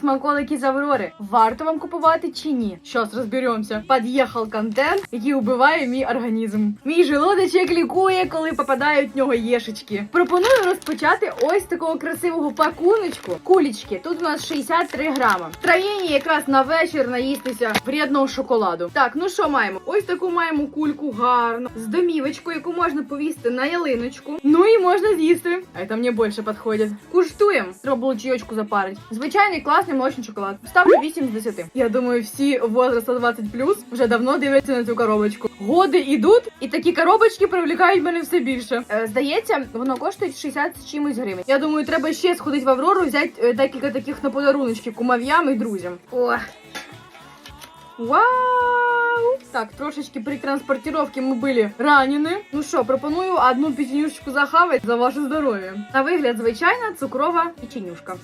смаколики з Аврори. Варто вам купувати чи ні? Щас розберемося. Під'їхав контент, який убиває мій організм. Мій желудочок лікує, коли попадають в нього єшечки. Пропоную розпочати ось такого красивого пакуночку. Кулічки. Тут у нас 63 грама. Троєнні якраз на вечір наїстися вредного шоколаду. Так, ну що маємо? Ось таку маємо кульку гарну з домівочкою, яку можна повісти на ялиночку. Ну і можна з'їсти. А це мені більше підходить. Куштуємо. Треба було чайочку запарити. Звичайний класний молочний шоколад. Ставлю 8 з 10. Я думаю, всі возраста 20 вже давно дивляться на цю коробочку. Годи ідуть, і такі коробочки привлікають мене все більше. Е, здається, воно коштує 60 з чимось гривень. Я думаю, треба ще сходити в Аврору, взяти е, декілька таких на подаруночки кумов'ям і друзям. О. Вау! Так, трошечки при транспортировке мы были ранены. Ну що, пропоную одну печенюшечку захавати за ваше здоров'я. На вигляд звичайна цукрова печенюшка.